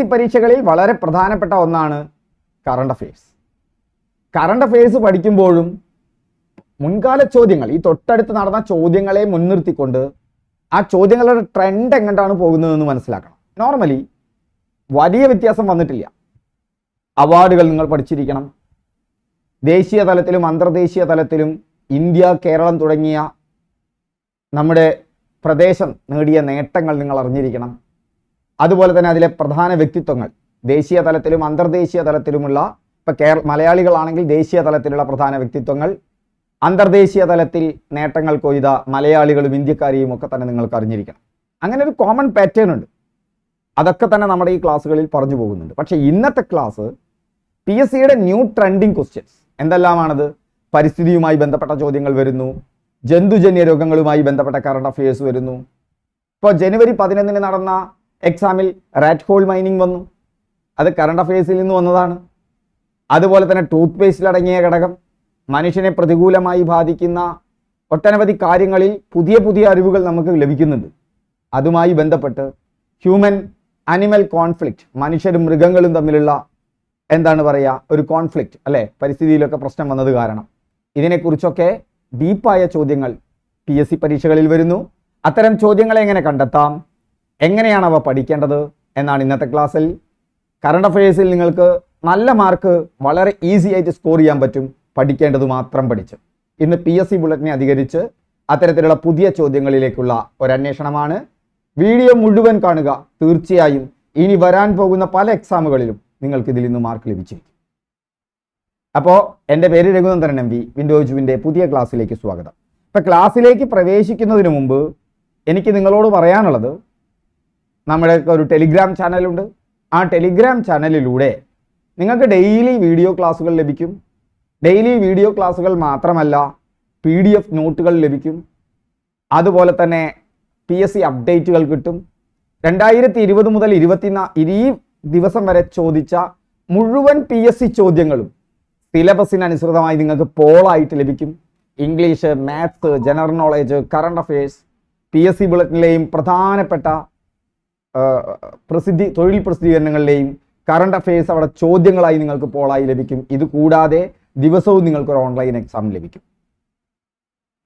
C പരീക്ഷകളിൽ വളരെ പ്രധാനപ്പെട്ട ഒന്നാണ് കറണ്ട് അഫയേഴ്സ് കറണ്ട് അഫയേഴ്സ് പഠിക്കുമ്പോഴും മുൻകാല ചോദ്യങ്ങൾ ഈ തൊട്ടടുത്ത് നടന്ന ചോദ്യങ്ങളെ മുൻനിർത്തിക്കൊണ്ട് ആ ചോദ്യങ്ങളുടെ ട്രെൻഡ് എങ്ങോട്ടാണ് പോകുന്നതെന്ന് മനസ്സിലാക്കണം. നോർമലി വലിയ വ്യത്യാസം വന്നിട്ടില്ല. അവാർഡുകൾ നിങ്ങൾ പഠിച്ചിരിക്കണം. ദേശീയ തലത്തിലും അന്തർദേശീയ തലത്തിലും ഇന്ത്യ കേരളം തുടങ്ങിയ നമ്മുടെ പ്രദേശം നേടിയ നേട്ടങ്ങൾ നിങ്ങൾ അറിഞ്ഞിരിക്കണം. അതുപോലെ തന്നെ അതിലെ പ്രധാന വ്യക്തിത്വങ്ങൾ ദേശീയ തലത്തിലും അന്തർദേശീയ തലത്തിലുമുള്ള ഇപ്പം കേര മലയാളികളാണെങ്കിൽ ദേശീയ തലത്തിലുള്ള പ്രധാന വ്യക്തിത്വങ്ങൾ അന്തർദേശീയ തലത്തിൽ നേട്ടങ്ങൾ കൊയ്ത മലയാളികളും ഇന്ത്യക്കാരെയും ഒക്കെ തന്നെ നിങ്ങൾക്ക് അറിഞ്ഞിരിക്കണം. അങ്ങനെ ഒരു കോമൺ പാറ്റേൺ ഉണ്ട്. അതൊക്കെ തന്നെ നമ്മുടെ ഈ ക്ലാസ്സുകളിൽ പറഞ്ഞു പോകുന്നുണ്ട്. പക്ഷേ ഇന്നത്തെ ക്ലാസ് പി എസ് സിയുടെ ന്യൂ ട്രെൻഡിങ് ക്വസ്റ്റ്യൻസ് എന്തെല്ലാമാണത്? പരിസ്ഥിതിയുമായി ബന്ധപ്പെട്ട ചോദ്യങ്ങൾ വരുന്നു. ജന്തുജന്യ രോഗങ്ങളുമായി ബന്ധപ്പെട്ട കറണ്ട് അഫയേഴ്സ് വരുന്നു. ഇപ്പോൾ ജനുവരി പതിനൊന്നിന് നടന്ന എക്സാമിൽ റാറ്റ് ഹോൾ മൈനിങ് വന്നു. അത് കറണ്ട് അഫയേഴ്സിൽ നിന്ന് വന്നതാണ്. അതുപോലെ തന്നെ ടൂത്ത് പേസ്റ്റിൽ അടങ്ങിയ ഘടകം മനുഷ്യനെ പ്രതികൂലമായി ബാധിക്കുന്ന ഒട്ടനവധി കാര്യങ്ങളിൽ പുതിയ പുതിയ അറിവുകൾ നമുക്ക് ലഭിക്കുന്നുണ്ട്. അതുമായി ബന്ധപ്പെട്ട് ഹ്യൂമൻ അനിമൽ കോൺഫ്ലിക്റ്റ് മനുഷ്യരും മൃഗങ്ങളും തമ്മിലുള്ള എന്താണ് പറയുക ഒരു കോൺഫ്ലിക്റ്റ് അല്ലേ? പരിസ്ഥിതിയിലൊക്കെ പ്രശ്നം വന്നത് കാരണം. ഇതിനെക്കുറിച്ചൊക്കെ ഡീപ്പായ ചോദ്യങ്ങൾ പി എസ് സി പരീക്ഷകളിൽ വരുന്നു. അത്തരം ചോദ്യങ്ങളെ എങ്ങനെ കണ്ടെത്താം? എങ്ങനെയാണ് അവ പഠിക്കേണ്ടത് എന്നാണ് ഇന്നത്തെ ക്ലാസ്സിൽ. കറണ്ട് അഫയേഴ്സിൽ നിങ്ങൾക്ക് നല്ല മാർക്ക് വളരെ ഈസി ആയിട്ട് സ്കോർ ചെയ്യാൻ പറ്റും പഠിക്കേണ്ടത് മാത്രം പഠിച്ച്. ഇന്ന് പി എസ് സി ബുള്ളറ്റിനെ അധികരിച്ച് അത്തരത്തിലുള്ള പുതിയ ചോദ്യങ്ങളിലേക്കുള്ള ഒരന്വേഷണമാണ് വീഡിയോ മുഴുവൻ കാണുക. തീർച്ചയായും ഇനി വരാൻ പോകുന്ന പല എക്സാമുകളിലും നിങ്ങൾക്ക് ഇതിൽ നിന്ന് മാർക്ക് ലഭിച്ചിരിക്കും. അപ്പോൾ എന്റെ പേര് രഘുനന്ദനൻ എം വി വിൻഡോജുവിന്റെ പുതിയ ക്ലാസ്സിലേക്ക് സ്വാഗതം. ഇപ്പം ക്ലാസ്സിലേക്ക് പ്രവേശിക്കുന്നതിന് മുമ്പ് എനിക്ക് നിങ്ങളോട് പറയാനുള്ളത് നമ്മുടെ ഒരു ടെലിഗ്രാം ചാനലുണ്ട്. ആ ടെലിഗ്രാം ചാനലിലൂടെ നിങ്ങൾക്ക് ഡെയിലി വീഡിയോ ക്ലാസ്സുകൾ ലഭിക്കും. ഡെയിലി വീഡിയോ ക്ലാസ്സുകൾ മാത്രമല്ല പി ഡി എഫ് നോട്ടുകൾ ലഭിക്കും. അതുപോലെ തന്നെ പി എസ് സി അപ്ഡേറ്റുകൾ കിട്ടും. രണ്ടായിരത്തി ഇരുപത് മുതൽ ഇരുപത്തിനാ ഈ ദിവസം വരെ ചോദിച്ച മുഴുവൻ പി എസ് സി ചോദ്യങ്ങളും സിലബസിനനുസൃതമായി നിങ്ങൾക്ക് പോളായിട്ട് ലഭിക്കും. English maths general knowledge current affairs P S C ബുള്ളറ്റിനിലെയും പ്രധാനപ്പെട്ട പ്രസിദ്ധി തൊഴിൽ പ്രസിദ്ധീകരണങ്ങളിലെയും കറണ്ട് അഫയേഴ്സ് അവിടെ ചോദ്യങ്ങളായി നിങ്ങൾക്ക് പോളായി ലഭിക്കും. ഇത് കൂടാതെ ദിവസവും നിങ്ങൾക്ക് ഒരു ഓൺലൈൻ എക്സാം ലഭിക്കും.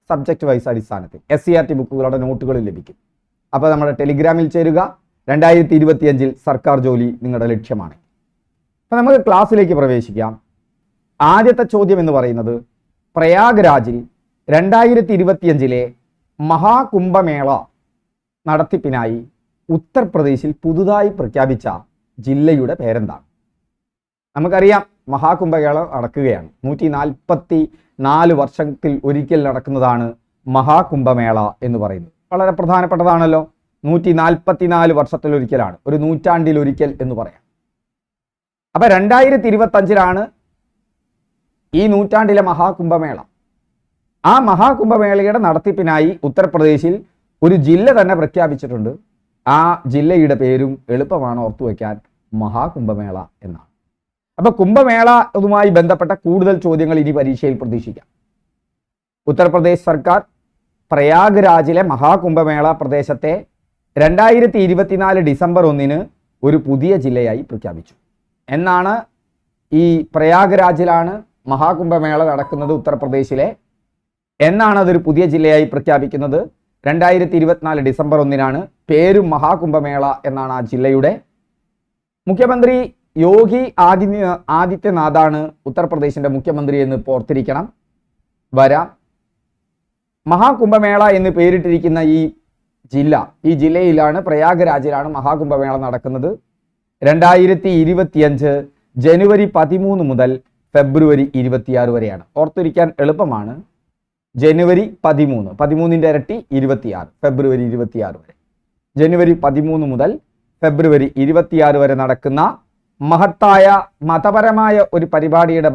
സബ്ജക്റ്റ് വൈസ് അടിസ്ഥാനത്തിൽ എസ് സി ആർ ടി ബുക്കുകളുടെ നോട്ടുകൾ ലഭിക്കും. അപ്പോൾ നമ്മുടെ ടെലിഗ്രാമിൽ ചേരുക. രണ്ടായിരത്തി ഇരുപത്തിയഞ്ചിൽ സർക്കാർ ജോലി നിങ്ങളുടെ ലക്ഷ്യമാണ്. അപ്പം നമുക്ക് ക്ലാസ്സിലേക്ക് പ്രവേശിക്കാം. ആദ്യത്തെ ചോദ്യം എന്ന് പറയുന്നത് പ്രയാഗ്രാജിൽ രണ്ടായിരത്തി ഇരുപത്തിയഞ്ചിലെ മഹാകുംഭമേള നടത്തിപ്പിനായി ഉത്തർപ്രദേശിൽ പുതുതായി പ്രഖ്യാപിച്ച ജില്ലയുടെ പേരെന്താണ്? നമുക്കറിയാം മഹാകുംഭമേളം നടക്കുകയാണ്. നൂറ്റി നാൽപ്പത്തി നാല് വർഷത്തിൽ ഒരിക്കൽ നടക്കുന്നതാണ് മഹാകുംഭമേള എന്ന് പറയുന്നത്. വളരെ പ്രധാനപ്പെട്ടതാണല്ലോ. നൂറ്റി നാൽപ്പത്തിനാല് വർഷത്തിൽ ഒരിക്കലാണ്. ഒരു നൂറ്റാണ്ടിൽ ഒരിക്കൽ എന്ന് പറയാം. അപ്പൊ രണ്ടായിരത്തി ഇരുപത്തി അഞ്ചിലാണ് ഈ നൂറ്റാണ്ടിലെ മഹാകുംഭമേള. ആ മഹാകുംഭമേളയുടെ നടത്തിപ്പിനായി ഉത്തർപ്രദേശിൽ ഒരു ജില്ല തന്നെ പ്രഖ്യാപിച്ചിട്ടുണ്ട്. ആ ജില്ലയുടെ പേരും എളുപ്പമാണ് ഓർത്തു വയ്ക്കാൻ മഹാകുംഭമേള എന്നാണ്. അപ്പൊ കുംഭമേള ഇതുമായി ബന്ധപ്പെട്ട കൂടുതൽ ചോദ്യങ്ങൾ ഇനി പരീക്ഷയിൽ പ്രതീക്ഷിക്കാം. ഉത്തർപ്രദേശ് സർക്കാർ പ്രയാഗ്രാജിലെ മഹാകുംഭമേള പ്രദേശത്തെ രണ്ടായിരത്തി ഇരുപത്തിനാല് ഡിസംബർ ഒന്നിന് ഒരു പുതിയ ജില്ലയായി പ്രഖ്യാപിച്ചു. എന്നാണ് ഈ പ്രയാഗ്രാജിലാണ് മഹാകുംഭമേള നടക്കുന്നത് ഉത്തർപ്രദേശിലെ. എന്നാണ് അതൊരു പുതിയ ജില്ലയായി പ്രഖ്യാപിക്കുന്നത്? രണ്ടായിരത്തി ഇരുപത്തിനാല് ഡിസംബർ ഒന്നിനാണ് പേരും മഹാകുംഭമേള എന്നാണ് ആ ജില്ലയുടെ മുഖ്യമന്ത്രി യോഗി ആദിത്യ ആദിത്യനാഥാണ് ഉത്തർപ്രദേശിന്റെ മുഖ്യമന്ത്രി എന്ന് ഓർത്തിരിക്കണം. വരാം. മഹാകുംഭമേള എന്ന് പേരിട്ടിരിക്കുന്ന ഈ ജില്ല ഈ ജില്ലയിലാണ് പ്രയാഗ്രാജിലാണ് മഹാകുംഭമേള നടക്കുന്നത്. രണ്ടായിരത്തി ഇരുപത്തിയഞ്ച് ജനുവരി പതിമൂന്ന് മുതൽ ഫെബ്രുവരി ഇരുപത്തിയാറ് വരെയാണ്. ഓർത്തിരിക്കാൻ എളുപ്പമാണ്. ജനുവരി പതിമൂന്ന്. പതിമൂന്നിന്റെ ഇരട്ടി ഇരുപത്തിയാറ്. ഫെബ്രുവരി ഇരുപത്തിയാറ് വരെ. ജനുവരി പതിമൂന്ന് മുതൽ ഫെബ്രുവരി ഇരുപത്തിയാറ് വരെ നടക്കുന്ന മഹത്തായ മതപരമായ ഒരു പരിപാടിയുടെ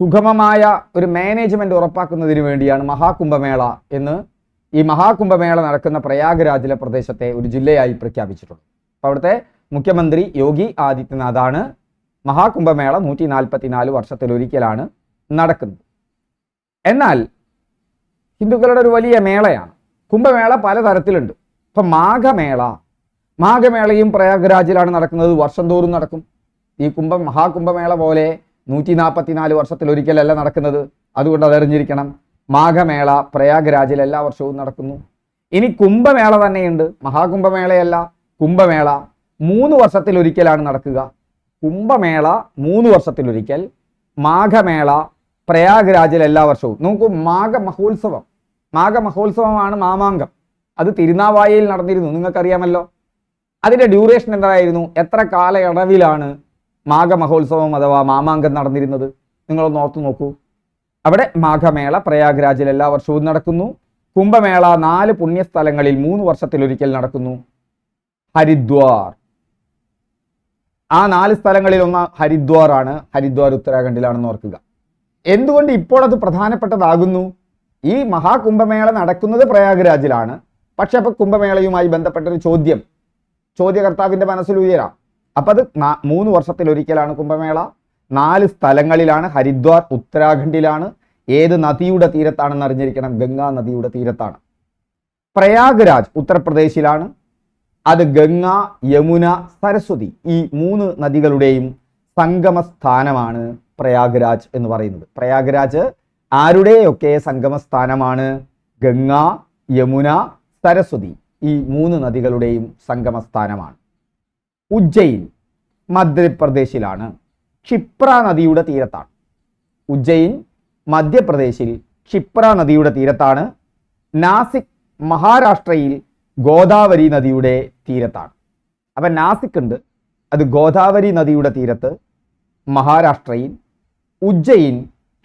സുഗമമായ ഒരു മാനേജ്മെന്റ് ഉറപ്പാക്കുന്നതിന് വേണ്ടിയാണ് മഹാകുംഭമേള എന്ന് ഈ മഹാകുംഭമേള നടക്കുന്ന പ്രയാഗ്രാജിലെ പ്രദേശത്തെ ഒരു ജില്ലയായി പ്രഖ്യാപിച്ചിട്ടുള്ളത് അപ്പോൾ അവിടുത്തെ മുഖ്യമന്ത്രി യോഗി ആദിത്യനാഥാണ് മഹാകുംഭമേള നൂറ്റി നാൽപ്പത്തിനാല് വർഷത്തിലൊരിക്കലാണ് നടക്കുന്നത്. എന്നാൽ ഹിന്ദുക്കളുടെ ഒരു വലിയ മേളയാണ്. കുംഭമേള പലതരത്തിലുണ്ട്. ഇപ്പം മാഘമേള. മാഘമേളയും പ്രയാഗ്രാജിലാണ് നടക്കുന്നത്. വർഷം തോറും നടക്കും. ഈ കുംഭം മഹാകുംഭമേള പോലെ നൂറ്റി നാൽപ്പത്തിനാല് വർഷത്തിൽ ഒരിക്കലല്ല നടക്കുന്നത്. അതുകൊണ്ട് അതറിഞ്ഞിരിക്കണം. മാഘമേള പ്രയാഗ്രാജിൽ എല്ലാ വർഷവും നടക്കുന്നു. ഇനി കുംഭമേള തന്നെയുണ്ട്. മഹാകുംഭമേളയല്ല കുംഭമേള മൂന്ന് വർഷത്തിലൊരിക്കലാണ് നടക്കുക. കുംഭമേള മൂന്ന് വർഷത്തിലൊരിക്കൽ മാഘമേള പ്രയാഗ്രാജിൽ എല്ലാ വർഷവും. നോക്കൂ മാഘ മഹോത്സവം മഹോത്സവമാണ് മാമാങ്കം. അത് തിരുനാവായയിൽ നടന്നിരുന്നു. നിങ്ങൾക്കറിയാമല്ലോ? അതിന്റെ ഡ്യൂറേഷൻ എന്തായിരുന്നു? എത്ര കാലയളവിലാണ് മാഘ മഹോത്സവം അഥവാ മാമാങ്കം നടന്നിരുന്നത്? നിങ്ങളൊന്ന് ഓർത്തു നോക്കൂ. അവിടെ മാഘമേള പ്രയാഗ്രാജിൽ എല്ലാ വർഷവും നടക്കുന്നു. കുംഭമേള നാല് പുണ്യസ്ഥലങ്ങളിൽ മൂന്ന് വർഷത്തിലൊരിക്കൽ നടക്കുന്നു. ഹരിദ്വാർ. ആ നാല് സ്ഥലങ്ങളിൽ ഒന്ന് ഹരിദ്വാർ ആണ് ഹരിദ്വാർ ഉത്തരാഖണ്ഡിലാണെന്ന് ഓർക്കുക. എന്തുകൊണ്ട് ഇപ്പോൾ അത് പ്രധാനപ്പെട്ടതാകുന്നു? ഈ മഹാകുംഭമേള നടക്കുന്നത് പ്രയാഗ്രാജിലാണ്. പക്ഷെ അപ്പൊ കുംഭമേളയുമായി ബന്ധപ്പെട്ട ഒരു ചോദ്യം. ചോദ്യകർത്താവിന്റെ മനസ്സിൽ ഉയരാം. അപ്പൊ അത് മൂന്ന് മൂന്ന് വർഷത്തിലൊരിക്കലാണ് കുംഭമേള. നാല് സ്ഥലങ്ങളിലാണ് ഹരിദ്വാർ ഉത്തരാഖണ്ഡിലാണ്. ഏത് നദിയുടെ തീരത്താണെന്ന് അറിഞ്ഞിരിക്കണം? ഗംഗാ നദിയുടെ തീരത്താണ്. പ്രയാഗ്രാജ് ഉത്തർപ്രദേശിലാണ്. അത് ഗംഗ യമുന സരസ്വതി ഈ മൂന്ന് നദികളുടെയും സംഗമ സ്ഥാനമാണ് പ്രയാഗ്രാജ് എന്ന് പറയുന്നത്. പ്രയാഗ്രാജ് ആരുടെയൊക്കെ സംഗമസ്ഥാനമാണ്? ഗംഗ യമുന സരസ്വതി. ഈ മൂന്ന് നദികളുടെയും സംഗമസ്ഥാനമാണ്. ഉജ്ജയിൻ മധ്യപ്രദേശിലാണ്. ക്ഷിപ്ര നദിയുടെ തീരത്താണ്. ഉജ്ജയിൻ മധ്യപ്രദേശിൽ ക്ഷിപ്ര നദിയുടെ തീരത്താണ്. നാസിക് മഹാരാഷ്ട്രയിൽ ഗോദാവരി നദിയുടെ തീരത്താണ്. അപ്പം നാസിക് ഉണ്ട്. അത് ഗോദാവരി നദിയുടെ തീരത്ത് മഹാരാഷ്ട്രയിൽ ഉജ്ജയിൻ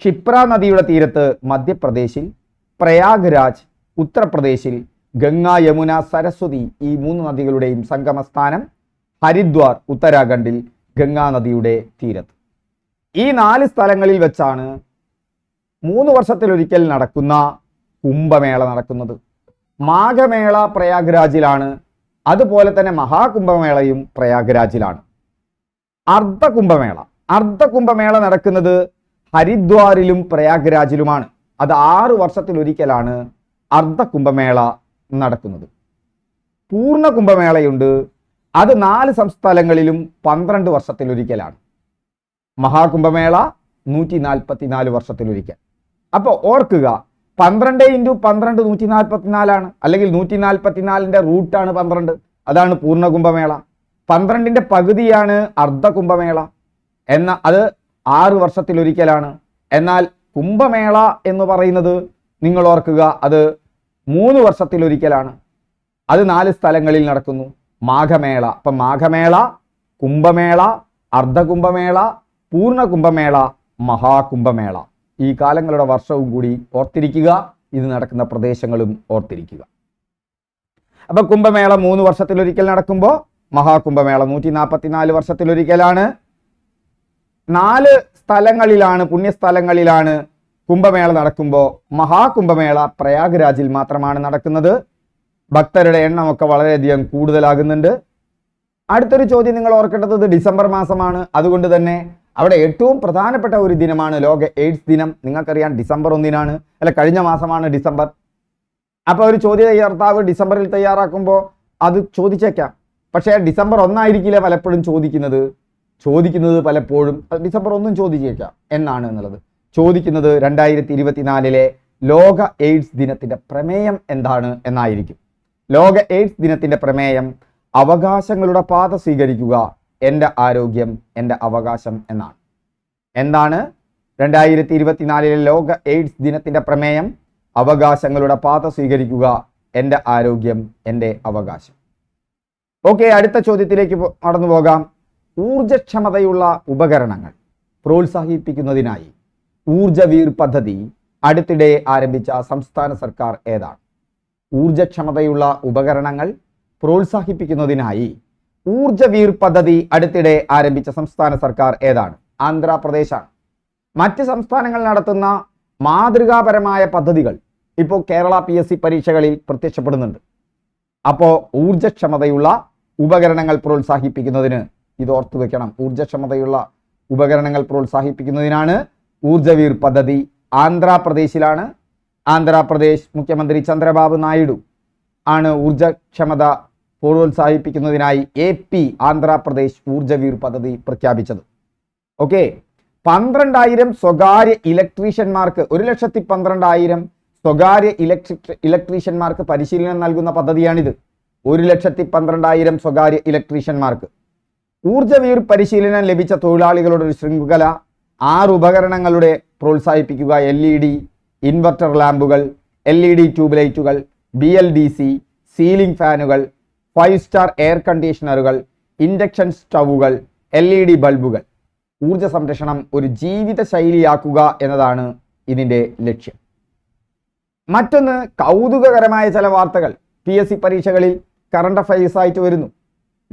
ക്ഷിപ്ര നദിയുടെ തീരത്ത് മധ്യപ്രദേശിൽ പ്രയാഗ്രാജ് ഉത്തർപ്രദേശിൽ ഗംഗ യമുന സരസ്വതി ഈ മൂന്ന് നദികളുടെയും സംഗമസ്ഥാനം ഹരിദ്വാർ ഉത്തരാഖണ്ഡിൽ ഗംഗാ നദിയുടെ തീരത്ത്. ഈ നാല് സ്ഥലങ്ങളിൽ വെച്ചാണ് മൂന്ന് വർഷത്തിലൊരിക്കൽ നടക്കുന്ന കുംഭമേള നടക്കുന്നത്. മാഘമേള പ്രയാഗ്രാജിലാണ് അതുപോലെ തന്നെ മഹാകുംഭമേളയും പ്രയാഗ്രാജിലാണ്. അർദ്ധകുംഭമേള അർദ്ധകുംഭമേള നടക്കുന്നത് ഹരിദ്വാറിലും പ്രയാഗ്രാജിലുമാണ്. അത് ആറ് വർഷത്തിലൊരിക്കലാണ് അർദ്ധകുംഭമേള നടക്കുന്നത്. പൂർണ കുംഭമേളയുണ്ട്. അത് നാല് സംസ്ഥാനങ്ങളിലും പന്ത്രണ്ട് വർഷത്തിലൊരിക്കലാണ്. മഹാകുംഭമേള നൂറ്റി നാൽപ്പത്തിനാല് വർഷത്തിലൊരിക്കൽ. അപ്പോൾ ഓർക്കുക പന്ത്രണ്ട് ഇന്റു പന്ത്രണ്ട് നൂറ്റി നാൽപ്പത്തിനാലാണ് അല്ലെങ്കിൽ നൂറ്റി നാൽപ്പത്തിനാലിന്റെ റൂട്ടാണ് പന്ത്രണ്ട്. അതാണ് പൂർണ കുംഭമേള. പന്ത്രണ്ടിന്റെ പകുതിയാണ് അർദ്ധ കുംഭമേള എന്ന അത് ആറ് വർഷത്തിലൊരിക്കലാണ്. എന്നാൽ കുംഭമേള എന്ന് പറയുന്നത് നിങ്ങൾ ഓർക്കുക അത് മൂന്ന് വർഷത്തിലൊരിക്കലാണ്. അത് നാല് സ്ഥലങ്ങളിൽ നടക്കുന്നു. മാഘമേള. അപ്പം മാഘമേള കുംഭമേള അർദ്ധകുംഭമേള പൂർണ കുംഭമേള മഹാകുംഭമേള. ഈ കാലങ്ങളുടെ വർഷവും കൂടി ഓർത്തിരിക്കുക. ഇത് നടക്കുന്ന പ്രദേശങ്ങളും ഓർത്തിരിക്കുക. അപ്പൊ കുംഭമേള മൂന്ന് വർഷത്തിലൊരിക്കൽ നടക്കുമ്പോൾ മഹാകുംഭമേള നൂറ്റി നാൽപ്പത്തിനാല് വർഷത്തിലൊരിക്കലാണ്. നാല് സ്ഥലങ്ങളിലാണ് പുണ്യസ്ഥലങ്ങളിലാണ് കുംഭമേള നടക്കുമ്പോൾ മഹാകുംഭമേള പ്രയാഗ്രാജിൽ മാത്രമാണ് നടക്കുന്നത്. ഭക്തരുടെ എണ്ണമൊക്കെ വളരെയധികം കൂടുതലാകുന്നുണ്ട്. അടുത്തൊരു ചോദ്യം നിങ്ങൾ ഓർക്കേണ്ടത് ഡിസംബർ മാസമാണ്. അതുകൊണ്ട് തന്നെ അവിടെ ഏറ്റവും പ്രധാനപ്പെട്ട ഒരു ദിനമാണ് ലോക എയ്ഡ്സ് ദിനം. നിങ്ങൾക്കറിയാം ഡിസംബർ ഒന്നിനാണ്. അല്ല കഴിഞ്ഞ മാസമാണ് ഡിസംബർ. അപ്പോൾ ഒരു ചോദ്യ തയ്യാർത്താവ് ഡിസംബറിൽ തയ്യാറാക്കുമ്പോൾ അത് ചോദിച്ചേക്കാം. പക്ഷേ ഡിസംബർ ഒന്നായിരിക്കില്ല പലപ്പോഴും ചോദിക്കുന്നത്? ചോദിക്കുന്നത് പലപ്പോഴും ഡിസംബർ ഒന്നും ചോദിച്ചേക്കാം എന്നാണ് എന്നുള്ളത്. ചോദിക്കുന്നത് രണ്ടായിരത്തി ഇരുപത്തിനാലിലെ ലോക എയ്ഡ്സ് ദിനത്തിന്റെ പ്രമേയം എന്താണ് എന്നായിരിക്കും. ലോക എയ്ഡ്സ് ദിനത്തിന്റെ പ്രമേയം അവകാശങ്ങളുടെ പാത സ്വീകരിക്കുക എന്റെ ആരോഗ്യം എന്റെ അവകാശം എന്നാണ്. എന്താണ് രണ്ടായിരത്തി ഇരുപത്തിനാലിലെ ലോക എയ്ഡ്സ് ദിനത്തിന്റെ പ്രമേയം? അവകാശങ്ങളുടെ പാത സ്വീകരിക്കുക എന്റെ ആരോഗ്യം എന്റെ അവകാശം. ഓക്കെ അടുത്ത ചോദ്യത്തിലേക്ക് നടന്നു പോകാം ഊർജക്ഷമതയുള്ള ഉപകരണങ്ങൾ പ്രോത്സാഹിപ്പിക്കുന്നതിനായി ഊർജവീർ പദ്ധതി അടുത്തിടെ ആരംഭിച്ച സംസ്ഥാന സർക്കാർ ഏതാണ്? ഊർജക്ഷമതയുള്ള ഉപകരണങ്ങൾ പ്രോത്സാഹിപ്പിക്കുന്നതിനായി ഊർജവീർ പദ്ധതി അടുത്തിടെ ആരംഭിച്ച സംസ്ഥാന സർക്കാർ ഏതാണ്? ആന്ധ്രാപ്രദേശാണ്. മറ്റ് സംസ്ഥാനങ്ങൾ നടത്തുന്ന മാതൃകാപരമായ പദ്ധതികൾ ഇപ്പോൾ കേരള പി എസ് സി പരീക്ഷകളിൽ പ്രത്യക്ഷപ്പെടുന്നുണ്ട്. അപ്പോൾ ഊർജക്ഷമതയുള്ള ഉപകരണങ്ങൾ പ്രോത്സാഹിപ്പിക്കുന്നതിന് ഇത് ഓർത്തു വെക്കണം. ഊർജക്ഷമതയുള്ള ഉപകരണങ്ങൾ പ്രോത്സാഹിപ്പിക്കുന്നതിനാണ് ഊർജവീർ പദ്ധതി. ആന്ധ്രാപ്രദേശിലാണ് ആന്ധ്രാപ്രദേശ് മുഖ്യമന്ത്രി ചന്ദ്രബാബു നായിഡു ആണ് ഊർജക്ഷമത പ്രോത്സാഹിപ്പിക്കുന്നതിനായി എ പി ആന്ധ്രാപ്രദേശ് ഊർജവീർ പദ്ധതി പ്രഖ്യാപിച്ചത്. ഓക്കെ? പന്ത്രണ്ടായിരം സ്വകാര്യ ഇലക്ട്രീഷ്യന്മാർക്ക് ഒരു ലക്ഷത്തി പന്ത്രണ്ടായിരം സ്വകാര്യ ഇലക്ട്രിക് ഇലക്ട്രീഷ്യന്മാർക്ക് പരിശീലനം നൽകുന്ന പദ്ധതിയാണിത്. ഒരു ലക്ഷത്തി പന്ത്രണ്ടായിരം സ്വകാര്യ ഇലക്ട്രീഷ്യന്മാർക്ക്. ഊർജവീർ പരിശീലനം ലഭിച്ച തൊഴിലാളികളുടെ ഒരു ശൃംഖല ആറ് ഉപകരണങ്ങളുടെ പ്രോത്സാഹിപ്പിക്കുക എൽ ഇ ഡി ഇൻവെർട്ടർ ലാമ്പുകൾ എൽ ഇ ഡി ട്യൂബ് ലൈറ്റുകൾ B L D C ceiling ഫാനുകൾ five star air കണ്ടീഷണറുകൾ ഇൻഡക്ഷൻ സ്റ്റൗവുകൾ എൽ ഇ ഡി ബൾബുകൾ. ഊർജ സംരക്ഷണം ഒരു ജീവിത ശൈലിയാക്കുക എന്നതാണ് ഇതിന്റെ ലക്ഷ്യം. മറ്റൊന്ന് കൗതുകകരമായ ചില വാർത്തകൾ. പി എസ് സി പരീക്ഷകളിൽ കറണ്ട് അഫയേഴ്സ് ആയിട്ട് വരുന്നു.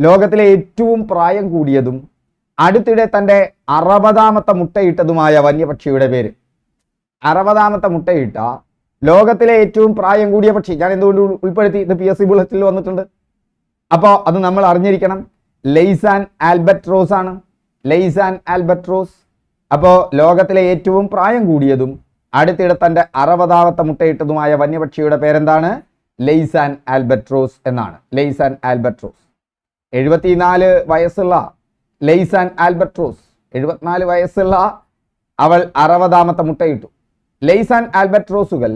ലോകത്തിലെ ഏറ്റവും പ്രായം കൂടിയതും അടുത്തിടെ തന്റെ അറുപതാമത്തെ മുട്ടയിട്ടതുമായ വന്യപക്ഷിയുടെ പേര്. അറുപതാമത്തെ മുട്ടയിട്ട ലോകത്തിലെ ഏറ്റവും പ്രായം കൂടിയ പക്ഷി. ഞാൻ എന്തുകൊണ്ട് ഉൾ- ഉൾപ്പെടുത്തി? ഇത് പി എസ് സി ബുള്ളറ്റിൽ വന്നിട്ടുണ്ട്. അപ്പോൾ അത് നമ്മൾ അറിഞ്ഞിരിക്കണം. ലെയ്സാൻ ആൽബട്രോസ് ആണ്. ലെയ്സാൻ ആൽബട്രോസ് അപ്പോൾ ലോകത്തിലെ ഏറ്റവും പ്രായം കൂടിയതും അടുത്തിടെ തന്റെ അറുപതാമത്തെ മുട്ടയിട്ടതുമായ വന്യപക്ഷിയുടെ പേരെന്താണ്? ലെയ്സാൻ ആൽബട്രോസ് എന്നാണ്. ലെയ്സാൻ ആൽബട്രോസ് എഴുപത്തിനാല് വയസ്സുള്ള ലെയ്സാൻ ആൽബർട്രോസ് എഴുപത്തിനാല് വയസ്സുള്ള അവൾ അറുപതാമത്തെ മുട്ടയിട്ടു. ലെയ്സാൻ ആൽബർട്രോസുകൾ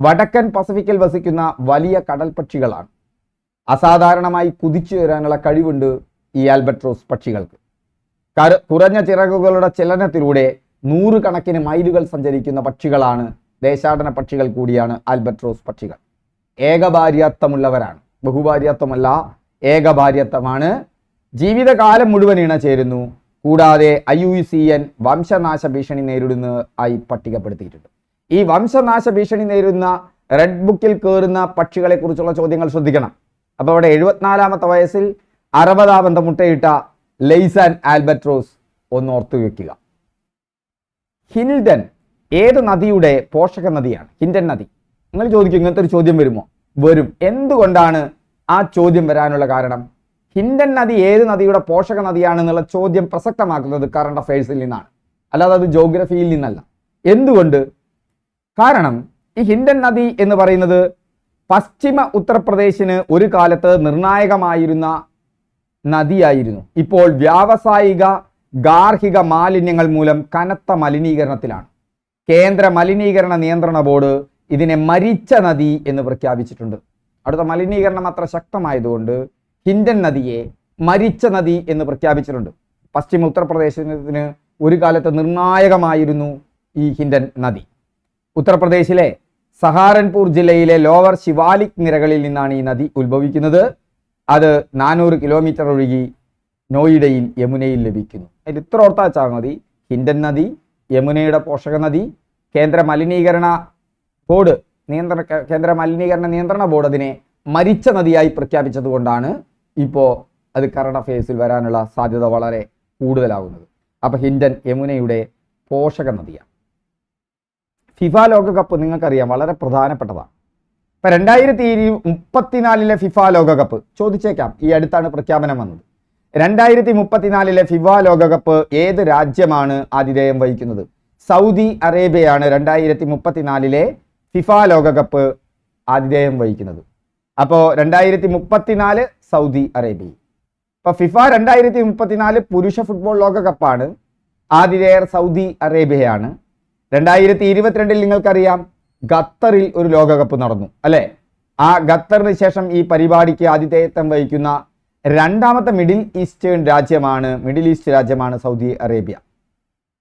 വടക്കൻ പസഫിക്കിൽ വസിക്കുന്ന വലിയ കടൽ പക്ഷികളാണ് അസാധാരണമായി കുതിച്ചു വരാനുള്ള കഴിവുണ്ട് ഈ ആൽബട്രോസ് പക്ഷികൾക്ക്. കര കുറഞ്ഞ ചിറകുകളുടെ ചലനത്തിലൂടെ നൂറുകണക്കിന് മൈലുകൾ സഞ്ചരിക്കുന്ന പക്ഷികളാണ് ദേശാടന പക്ഷികൾ കൂടിയാണ് ആൽബട്രോസ് പക്ഷികൾ. ഏകഭാര്യാത്വമുള്ളവരാണ് ബഹുഭാര്യത്വമല്ല ഏകഭാര്യത്വമാണ്. ജീവിതകാലം മുഴുവൻ ഇണ ചേരുന്നു കൂടാതെ ഐ യു സി എൻ വംശനാശ ഭീഷണി നേരിടുന്ന ആയി പട്ടികപ്പെടുത്തിയിട്ടുണ്ട്. ഈ വംശനാശ ഭീഷണി നേരിടുന്ന റെഡ് ബുക്കിൽ കയറുന്ന പക്ഷികളെ കുറിച്ചുള്ള ചോദ്യങ്ങൾ ശ്രദ്ധിക്കണം. അപ്പോൾ അവിടെ എഴുപത്തിനാലാമത്തെ വയസ്സിൽ അറുപതാമത്തെ മുട്ടയിട്ട ലെയ്സൻ ആൽബട്രോസ് ഓർത്തു വയ്ക്കുക ഹിൻഡൻ ഏത് നദിയുടെ പോഷക നദിയാണ് ഹിൻഡൻ നദി. നിങ്ങൾ ചോദിക്കും ഇങ്ങനത്തെ ഒരു ചോദ്യം വരുമോ? വരും. എന്തുകൊണ്ടാണ് ആ ചോദ്യം വരാനുള്ള കാരണം ഹിൻഡൻ നദി ഏത് നദിയുടെ പോഷക നദിയാണെന്നുള്ള ചോദ്യം പ്രസക്തമാക്കുന്നത് കറണ്ട് അഫയേഴ്സിൽ നിന്നാണ്. അല്ലാതെ അത് ജോഗ്രഫിയിൽ നിന്നല്ല. എന്തുകൊണ്ട്? കാരണം ഈ ഹിൻഡൻ നദി എന്ന് പറയുന്നത് പശ്ചിമ ഉത്തർപ്രദേശിന് ഒരു കാലത്ത് നിർണായകമായിരുന്ന നദിയായിരുന്നു. ഇപ്പോൾ വ്യാവസായിക ഗാർഹിക മാലിന്യങ്ങൾ മൂലം കനത്ത മലിനീകരണത്തിലാണ്. കേന്ദ്ര മലിനീകരണ നിയന്ത്രണ ബോർഡ് ഇതിനെ മരിച്ച നദി എന്ന് പ്രഖ്യാപിച്ചിട്ടുണ്ട്. അവിടുത്തെ മലിനീകരണം അത്ര ശക്തമായതുകൊണ്ട് ഹിൻഡൻ നദിയെ മരിച്ച നദി എന്ന് പ്രഖ്യാപിച്ചിട്ടുണ്ട്. പശ്ചിമ ഉത്തർപ്രദേശത്തിന് ഒരു കാലത്ത് നിർണായകമായിരുന്നു ഈ ഹിൻഡൻ നദി. ഉത്തർപ്രദേശിലെ സഹാരൻപൂർ ജില്ലയിലെ ലോവർ ശിവാലിക് നിരകളിൽ നിന്നാണ് ഈ നദി ഉത്ഭവിക്കുന്നത്. അത് നാനൂറ് കിലോമീറ്റർ ഒഴുകി നോയിഡയിൽ യമുനയിൽ ലഭിക്കുന്നു. അതിൽ ഇത്ര ഓർത്താ വെച്ചാൽ മതി. ഹിൻഡൻ നദി യമുനയുടെ പോഷക നദി കേന്ദ്ര മലിനീകരണ ബോർഡ് നിയന്ത്രണ കേന്ദ്ര മലിനീകരണ നിയന്ത്രണ ബോർഡ് അതിനെ മരിച്ച നദിയായി പ്രഖ്യാപിച്ചതുകൊണ്ടാണ് ഇപ്പോൾ അത് കറണ്ട് അഫയേഴ്സിൽ വരാനുള്ള സാധ്യത വളരെ കൂടുതലാകുന്നത് അപ്പോൾ ഹിൻഡൻ യമുനയുടെ പോഷക നദിയാണ്. ഫിഫ ലോകകപ്പ് നിങ്ങൾക്കറിയാം വളരെ പ്രധാനപ്പെട്ടതാണ്. ഇപ്പം രണ്ടായിരത്തി ഇരു മുപ്പത്തിനാലിലെ ഫിഫ ലോകകപ്പ് ചോദിച്ചേക്കാം ഈ അടുത്താണ് പ്രഖ്യാപനം വന്നത്. രണ്ടായിരത്തി മുപ്പത്തിനാലിലെ ഫിഫ ലോകകപ്പ് ഏത് രാജ്യമാണ് ആതിഥേയം വഹിക്കുന്നത്? സൗദി അറേബ്യയാണ് രണ്ടായിരത്തി മുപ്പത്തിനാലിലെ ഫിഫ ലോകകപ്പ് ആതിഥേയം വഹിക്കുന്നത്. അപ്പോ രണ്ടായിരത്തി മുപ്പത്തിനാല് സൗദി അറേബ്യ. അപ്പോൾ ഫിഫ രണ്ടായിരത്തി മുപ്പത്തിനാല് പുരുഷ ഫുട്ബോൾ ലോകകപ്പാണ്. ആതിഥേയർ സൗദി അറേബ്യയാണ്. രണ്ടായിരത്തി ഇരുപത്തിരണ്ടിൽ നിങ്ങൾക്കറിയാം ഖത്തറിൽ ഒരു ലോകകപ്പ് നടന്നു അല്ലേ? ആ ഖത്തറിന് ശേഷം ഈ പരിപാടിക്ക് ആതിഥേയത്വം വഹിക്കുന്ന രണ്ടാമത്തെ മിഡിൽ ഈസ്റ്റേൺ രാജ്യമാണ് മിഡിൽ ഈസ്റ്റ് രാജ്യമാണ് സൗദി അറേബ്യ.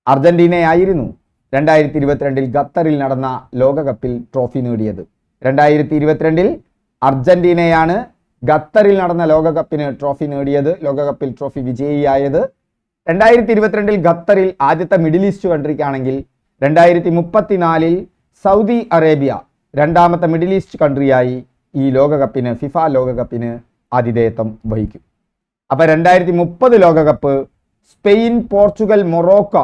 അർജന്റീനയായിരുന്നു. രണ്ടായിരത്തി ഇരുപത്തിരണ്ടിൽ ഖത്തറിൽ നടന്ന ലോകകപ്പിൽ ട്രോഫി നേടിയത്. രണ്ടായിരത്തി ഇരുപത്തിരണ്ടിൽ അർജന്റീനയാണ് ഖത്തറിൽ നടന്ന ലോകകപ്പിന് ട്രോഫി നേടിയത്. ലോകകപ്പിൽ ട്രോഫി വിജയിയായത്. രണ്ടായിരത്തി ഇരുപത്തിരണ്ടിൽ ഖത്തറിൽ ആദ്യത്തെ മിഡിൽ ഈസ്റ്റ് കൺട്രിക്കാണെങ്കിൽ രണ്ടായിരത്തി മുപ്പത്തിനാലിൽ സൗദി അറേബ്യ രണ്ടാമത്തെ മിഡിൽ ഈസ്റ്റ് കൺട്രിയായി ഈ ലോകകപ്പിന് ഫിഫ ലോകകപ്പിന് ആതിഥേയത്വം വഹിക്കും. അപ്പോൾ രണ്ടായിരത്തി മുപ്പത് ലോകകപ്പ് സ്പെയിൻ പോർച്ചുഗൽ മൊറോക്ക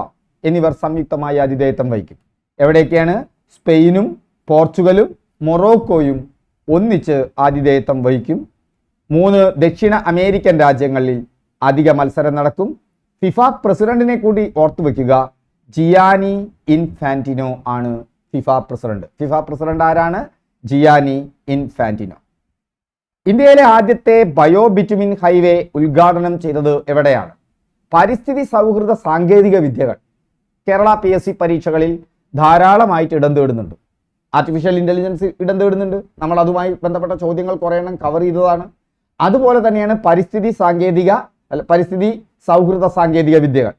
എന്നിവർ സംയുക്തമായി ആതിഥേയത്വം വഹിക്കും. എവിടെയൊക്കെയാണ്? സ്പെയിനും പോർച്ചുഗലും മൊറോക്കോയും ഒന്നിച്ച് ആതിഥേയത്വം വഹിക്കും. മൂന്ന് ദക്ഷിണ അമേരിക്കൻ രാജ്യങ്ങളിൽ അധിക മത്സരം നടക്കും. ഫിഫ പ്രസിഡന്റിനെ കൂടി ഓർത്തു വെക്കുക. ജിയാനി ഇൻഫാന്റിനോ ആണ് ഫിഫ പ്രസിഡന്റ്. ഫിഫ പ്രസിഡന്റ് ആരാണ്? Gianni Infantino. ഇന്ത്യയിലെ ആദ്യത്തെ ബയോബിറ്റുമിൻ ഹൈവേ ഉദ്ഘാടനം ചെയ്തത് എവിടെയാണ്? പരിസ്ഥിതി സൗഹൃദ സാങ്കേതിക വിദ്യകൾ. കേരള പി എസ് സി പരീക്ഷകളിൽ ധാരാളമായിട്ട് ഇടം തേടുന്നുണ്ട് ആർട്ടിഫിഷ്യൽ ഇന്റലിജൻസ് ഇടം തേടുന്നുണ്ട് നമ്മൾ അതുമായി ബന്ധപ്പെട്ട ചോദ്യങ്ങൾ കുറേ കവർ ചെയ്തതാണ്. അതുപോലെ തന്നെയാണ് പരിസ്ഥിതി സാങ്കേതിക അല്ല പരിസ്ഥിതി സൗഹൃദ സാങ്കേതിക വിദ്യകൾ.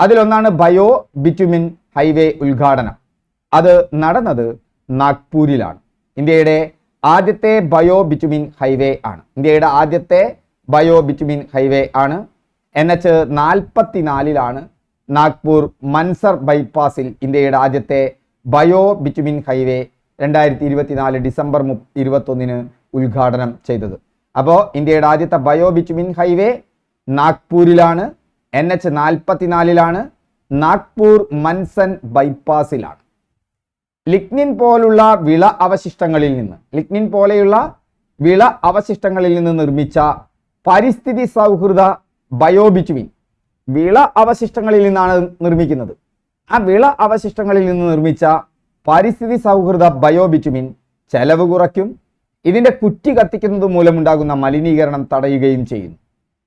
അതിലൊന്നാണ് ബയോ ബിറ്റുമിൻ ഹൈവേ ഉദ്ഘാടനം. അത് നടന്നത് നാഗ്പൂരിലാണ്. ഇന്ത്യയുടെ ആദ്യത്തെ ബയോ ബിറ്റുമിൻ ഹൈവേ ആണ്. ഇന്ത്യയുടെ ആദ്യത്തെ ബയോ ബിറ്റുമിൻ ഹൈവേ ആണ്. എൻ എച്ച് നാൽപ്പത്തിനാലിലാണ് നാഗ്പൂർ മൻസർ ബൈപ്പാസിൽ ഇന്ത്യയുടെ ആദ്യത്തെ ബയോ ബിറ്റുമിൻ ഹൈവേ രണ്ടായിരത്തി ഇരുപത്തിനാല് ഡിസംബർ മു ഇരുപത്തൊന്നിന് ഉദ്ഘാടനം ചെയ്തത്. അപ്പോൾ ഇന്ത്യയുടെ ആദ്യത്തെ ബയോ ബിറ്റുമിൻ ഹൈവേ നാഗ്പൂരിലാണ് എൻ എച്ച് നാൽപ്പത്തിനാലിലാണ് നാഗ്പൂർ മൻസൻ ബൈപ്പാസിലാണ്. ലിഗ്നിൻ പോലുള്ള വിള അവശിഷ്ടങ്ങളിൽ നിന്ന് ലിഗ്നിൻ പോലെയുള്ള വിള അവശിഷ്ടങ്ങളിൽ നിന്ന് നിർമ്മിച്ച പരിസ്ഥിതി സൗഹൃദ ബയോബിറ്റുമിൻ വിള അവശിഷ്ടങ്ങളിൽ നിന്നാണ് നിർമ്മിക്കുന്നത്. ആ വിള അവശിഷ്ടങ്ങളിൽ നിന്ന് നിർമ്മിച്ച പരിസ്ഥിതി സൗഹൃദ ബയോബിറ്റുമിൻ ചെലവ് കുറയ്ക്കും. ഇതിന്റെ കുറ്റി കത്തിക്കുന്നത് മൂലമുണ്ടാകുന്ന മലിനീകരണം തടയുകയും ചെയ്യുന്നു.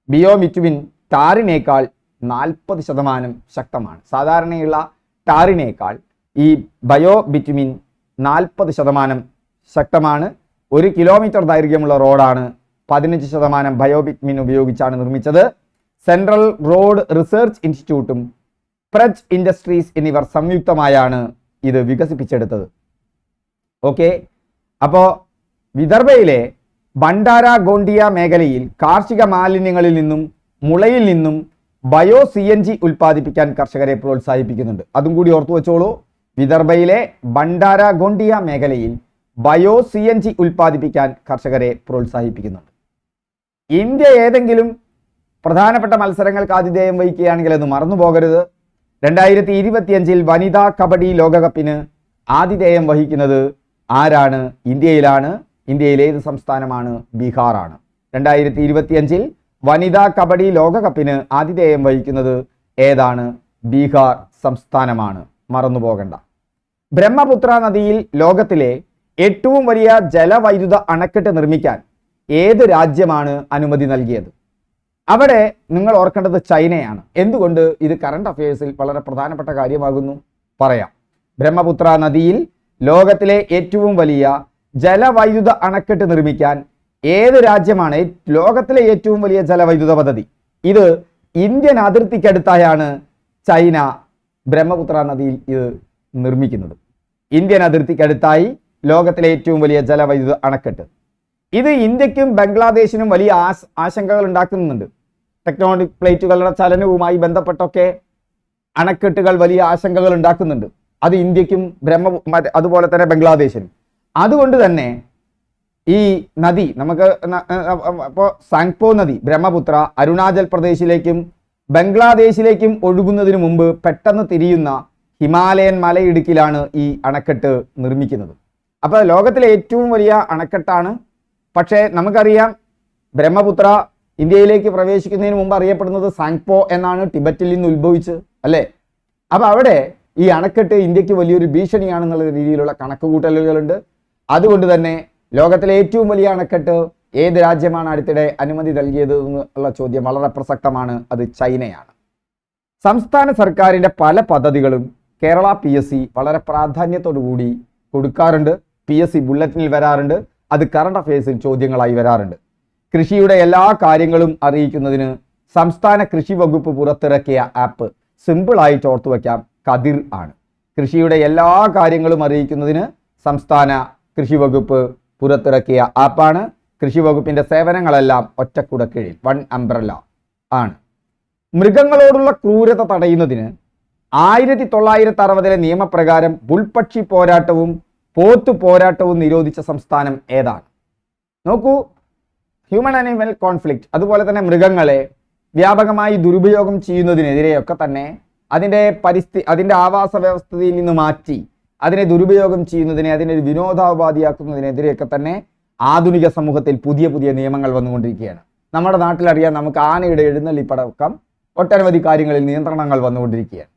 ബിയോബിറ്റുമിൻ ടാറിനേക്കാൾ നാൽപ്പത് ശതമാനം ശക്തമാണ്. സാധാരണയുള്ള ടാറിനേക്കാൾ ഈ ബയോബിറ്റുമിൻ നാൽപ്പത് ശതമാനം ശക്തമാണ്. ഒരു കിലോമീറ്റർ ദൈർഘ്യമുള്ള റോഡാണ് പതിനഞ്ച് ശതമാനം ബയോബിറ്റ്മിൻ ഉപയോഗിച്ചാണ് നിർമ്മിച്ചത്. സെൻട്രൽ റോഡ് റിസർച്ച് ഇൻസ്റ്റിറ്റ്യൂട്ടും പ്രജ് ഇൻഡസ്ട്രീസ് എന്നിവർ സംയുക്തമായാണ് ഇത് വികസിപ്പിച്ചെടുത്തത്. ഓക്കെ അപ്പോ വിദർഭയിലെ ഭണ്ഡാര ഗോണ്ടിയ മേഖലയിൽ കാർഷിക മാലിന്യങ്ങളിൽ നിന്നും മുളയിൽ നിന്നും ബയോ സി എൻ ജി ഉൽപ്പാദിപ്പിക്കാൻ കർഷകരെ പ്രോത്സാഹിപ്പിക്കുന്നുണ്ട്. അതും കൂടി ഓർത്തു വെച്ചോളൂ. വിദർഭയിലെ ഭണ്ഡാര ഗോണ്ടിയ മേഖലയിൽ ബയോ സി എൻ ജി ഉൽപ്പാദിപ്പിക്കാൻ കർഷകരെ പ്രോത്സാഹിപ്പിക്കുന്നുണ്ട്. ഇന്ത്യ ഏതെങ്കിലും പ്രധാനപ്പെട്ട മത്സരങ്ങൾക്ക് ആതിഥേയം വഹിക്കുകയാണെങ്കിൽ അത് മറന്നു പോകരുത് രണ്ടായിരത്തി ഇരുപത്തിയഞ്ചിൽ വനിതാ കബഡി ലോകകപ്പിന് ആതിഥേയം വഹിക്കുന്നത് ആരാണ്? ഇന്ത്യയിലാണ്. ഇന്ത്യയിലെ ഏത് സംസ്ഥാനമാണ്? ബീഹാറാണ്. രണ്ടായിരത്തി ഇരുപത്തിയഞ്ചിൽ വനിതാ കബഡി ലോകകപ്പിന് ആതിഥേയം വഹിക്കുന്നത് ഏതാണ്? ബീഹാർ സംസ്ഥാനമാണ്. മറന്നുപോകണ്ട. ബ്രഹ്മപുത്ര നദിയിൽ ലോകത്തിലെ ഏറ്റവും വലിയ ജലവൈദ്യുത അണക്കെട്ട് നിർമ്മിക്കാൻ ഏത് രാജ്യമാണ് അനുമതി നൽകിയത്? അവിടെ നിങ്ങൾ ഓർക്കേണ്ടത് ചൈനയാണ്. എന്തുകൊണ്ട് ഇത് കറണ്ട് അഫയേഴ്സിൽ വളരെ പ്രധാനപ്പെട്ട കാര്യമാകുന്നു? പറയാം. ബ്രഹ്മപുത്ര നദിയിൽ ലോകത്തിലെ ഏറ്റവും വലിയ ജലവൈദ്യുത അണക്കെട്ട് നിർമ്മിക്കാൻ ഏത് രാജ്യമാണ് ലോകത്തിലെ ഏറ്റവും വലിയ ജലവൈദ്യുത പദ്ധതി? ഇത് ഇന്ത്യൻ അതിർത്തിക്കടുത്തായാണ് ചൈന ബ്രഹ്മപുത്ര നദിയിൽ ഇത് നിർമ്മിക്കുന്നത്. ഇന്ത്യൻ അതിർത്തിക്കടുത്തായി ലോകത്തിലെ ഏറ്റവും വലിയ ജലവൈദ്യുത അണക്കെട്ട്. ഇത് ഇന്ത്യക്കും ബംഗ്ലാദേശിനും വലിയ ആശങ്കകൾ ഉണ്ടാക്കുന്നുണ്ട്. ടെക്നോണിക് പ്ലേറ്റുകളുടെ ചലനവുമായി ബന്ധപ്പെട്ടൊക്കെ അണക്കെട്ടുകൾ വലിയ ആശങ്കകൾ ഉണ്ടാക്കുന്നുണ്ട്. അത് ഇന്ത്യക്കും ബ്രഹ്മ അതുപോലെ തന്നെ ബംഗ്ലാദേശിനും. അതുകൊണ്ട് തന്നെ ഈ നദി നമുക്ക് ഇപ്പോൾ സാങ്പോ നദി ബ്രഹ്മപുത്ര അരുണാചൽ പ്രദേശിലേക്കും ബംഗ്ലാദേശിലേക്കും ഒഴുകുന്നതിന് മുമ്പ് പെട്ടെന്ന് തിരിയുന്ന ഹിമാലയൻ മലയിടുക്കിലാണ് ഈ അണക്കെട്ട് നിർമ്മിക്കുന്നത്. അപ്പോൾ ലോകത്തിലെ ഏറ്റവും വലിയ അണക്കെട്ടാണ്. പക്ഷേ നമുക്കറിയാം ബ്രഹ്മപുത്ര ഇന്ത്യയിലേക്ക് പ്രവേശിക്കുന്നതിന് മുമ്പ് അറിയപ്പെടുന്നത് സാങ്പോ എന്നാണ് ടിബറ്റിൽ നിന്ന് ഉത്ഭവിച്ച് അല്ലേ? അപ്പോൾ അവിടെ ഈ അണക്കെട്ട് ഇന്ത്യയ്ക്ക് വലിയൊരു ഭീഷണിയാണെന്നുള്ള രീതിയിലുള്ള കണക്കുകൂട്ടലുകളുണ്ട്. അതുകൊണ്ട് തന്നെ ലോകത്തിലെ ഏറ്റവും വലിയ അണക്കെട്ട് ഏത് രാജ്യമാണ് അടുത്തിടെ അനുമതി നൽകിയത് എന്നുള്ള ചോദ്യം വളരെ പ്രസക്തമാണ്. അത് ചൈനയാണ്. സംസ്ഥാന സർക്കാരിന്റെ പല പദ്ധതികളും കേരള പി എസ് സി വളരെ പ്രാധാന്യത്തോടു കൂടി കൊടുക്കാറുണ്ട്. പി എസ് സി ബുള്ളറ്റിനിൽ വരാറുണ്ട്. അത് കറണ്ട് അഫയേഴ്സിൽ ചോദ്യങ്ങളായി വരാറുണ്ട്. കൃഷിയുടെ എല്ലാ കാര്യങ്ങളും അറിയിക്കുന്നതിന് സംസ്ഥാന കൃഷി വകുപ്പ് പുറത്തിറക്കിയ ആപ്പ് സിമ്പിളായി ചോർത്തു വയ്ക്കാം. കതിർ ആണ്. കൃഷിയുടെ എല്ലാ കാര്യങ്ങളും അറിയിക്കുന്നതിന് സംസ്ഥാന കൃഷി വകുപ്പ് പുറത്തിറക്കിയ ആപ്പാണ് കൃഷി വകുപ്പിന്റെ സേവനങ്ങളെല്ലാം ഒറ്റക്കുടക്കീഴിൽ വൺ അംബ്രല്ല ആണ്. മൃഗങ്ങളോടുള്ള ക്രൂരത തടയുന്നതിന് ആയിരത്തി തൊള്ളായിരത്തി അറുപതിലെ നിയമപ്രകാരം പുൽപക്ഷി പോരാട്ടവും പോത്തു പോരാട്ടവും നിരോധിച്ച സംസ്ഥാനം ഏതാണ്? നോക്കൂ ഹ്യൂമൻ അനിമൽ കോൺഫ്ലിക്റ്റ് അതുപോലെ തന്നെ മൃഗങ്ങളെ വ്യാപകമായി ദുരുപയോഗം ചെയ്യുന്നതിനെതിരെയൊക്കെ തന്നെ അതിന്റെ പരിസ്ഥിതി അതിന്റെ ആവാസ വ്യവസ്ഥയിൽ നിന്ന് മാറ്റി അതിനെ ദുരുപയോഗം ചെയ്യുന്നതിനെ അതിനെ ഒരു വിനോദോപാധിയാക്കുന്നതിനെതിരെയൊക്കെ തന്നെ ആധുനിക സമൂഹത്തിൽ പുതിയ പുതിയ നിയമങ്ങൾ വന്നുകൊണ്ടിരിക്കുകയാണ്. നമ്മുടെ നാട്ടിലറിയാം നമുക്ക് ആനയുടെ എഴുന്നള്ളിപ്പടക്കം ഒട്ടനവധി കാര്യങ്ങളിൽ നിയന്ത്രണങ്ങൾ വന്നുകൊണ്ടിരിക്കുകയാണ്.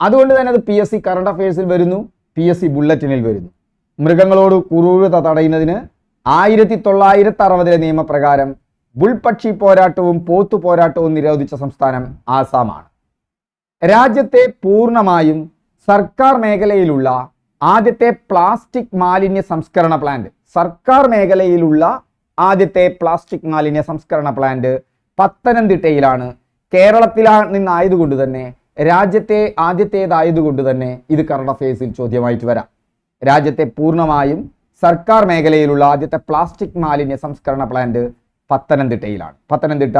അതുകൊണ്ട് തന്നെ അത് പി എസ് സി കറണ്ട് അഫയേഴ്സിൽ വരുന്നു പി എസ് സി ബുള്ളറ്റിനിൽ വരുന്നു. മൃഗങ്ങളോട് കുറൂരത തടയുന്നതിന് ആയിരത്തി തൊള്ളായിരത്തി അറുപതിലെ നിയമപ്രകാരം ബുൾപക്ഷി പോരാട്ടവും പോത്തു പോരാട്ടവും നിരോധിച്ച സംസ്ഥാനം ആസാമാണ്. രാജ്യത്തെ പൂർണമായും സർക്കാർ മേഖലയിലുള്ള ആദ്യത്തെ പ്ലാസ്റ്റിക് മാലിന്യ സംസ്കരണ പ്ലാന്റ് സർക്കാർ മേഖലയിലുള്ള ആദ്യത്തെ പ്ലാസ്റ്റിക് മാലിന്യ സംസ്കരണ പ്ലാന്റ് പത്തനംതിട്ടയിലാണ്. കേരളത്തിലാ നിന്നായതുകൊണ്ട് തന്നെ രാജ്യത്തെ ആദ്യത്തേതായതുകൊണ്ട് തന്നെ ഇത് കറണ്ട് അഫയേഴ്സിൽ ചോദ്യമായിട്ട് വരാം. രാജ്യത്തെ പൂർണമായും സർക്കാർ മേഖലയിലുള്ള ആദ്യത്തെ പ്ലാസ്റ്റിക് മാലിന്യ സംസ്കരണ പ്ലാന്റ് പത്തനംതിട്ടയിലാണ്. പത്തനംതിട്ട